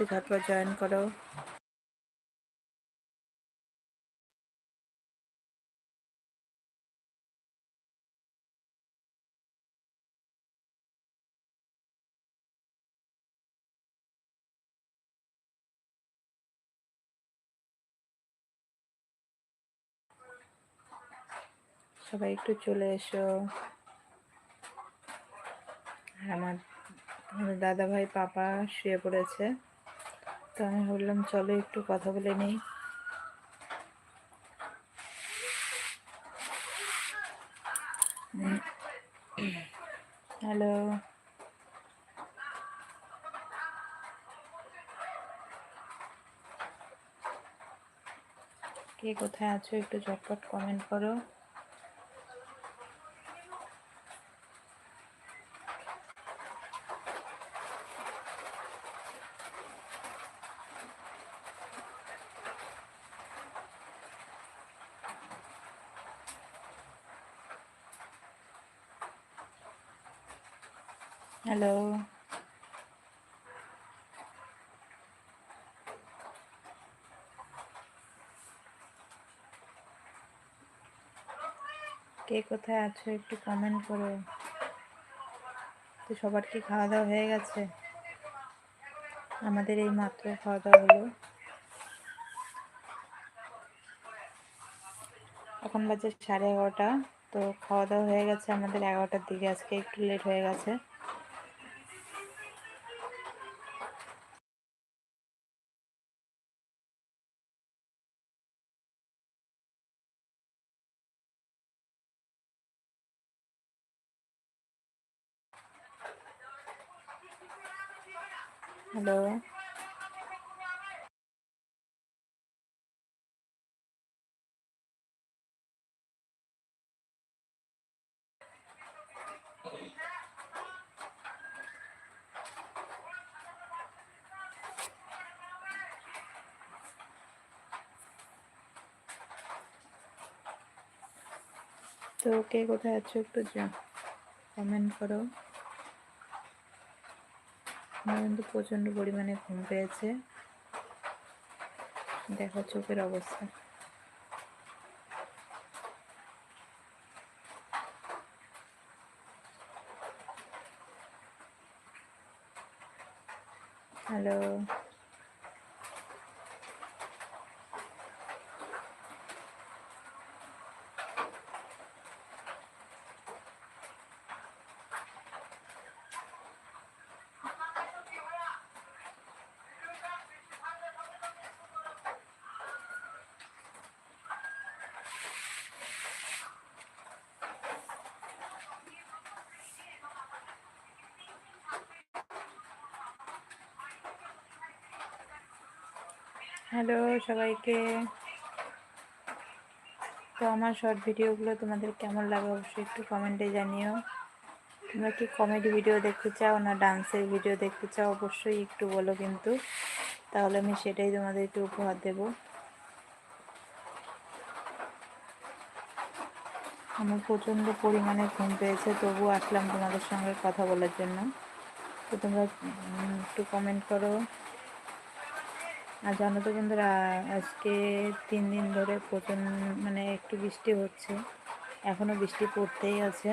একটু ঝটপট জয়েন করো। সবাই একটু চলে এসো। আমার আমার দাদা ভাই পাপা শুয়ে পড়েছে। আমি ভাবলাম চলো একটু কথা বলে নিই। হ্যালো কে কোথায় আছো একটু ঝটপট কমেন্ট করো। হ্যালো। কে কোথায় আছো একটু কমেন্ট করো। তো সবার কি খাওয়া দাওয়া হয়ে গেছে? আমাদের এই মাত্র খাওয়া দাওয়া হলো। এখন বাজে সাড়ে এগারোটা, তো খাওয়া দাওয়া হয়ে গেছে আমাদের এগারোটার দিকে। আজকে একটু লেট হয়ে গেছে। হ্যালো। তো কে কোথায় আছো একটু কমেন্ট করো। আমার কিন্তু প্রচণ্ড পরিমাণে ঘুম পেয়েছে। দেখো চোখের অবস্থা। হ্যালো হ্যালো সবাইকে। তো আমার শর্ট ভিডিওগুলো তোমাদের কেমন লাগে অবশ্যই একটু কমেন্টে জানিও। তোমরা কি কমেডি ভিডিও দেখতে চাও না ডান্সের ভিডিও দেখতে চাও অবশ্যই একটু বলো কিন্তু। তাহলে আমি সেটাই তোমাদেরকে উপহার দেব। আমার প্রচণ্ড পরিমাণে ঘুম পেয়েছে তবু আসলাম তোমাদের সঙ্গে কথা বলার জন্য। তো তোমরা একটু কমেন্ট করো। আর জানো তো বন্ধুরা, আজকে তিন দিন ধরে প্রচণ্ড মানে একটু বৃষ্টি হচ্ছে। এখনও বৃষ্টি পড়তেই আছে।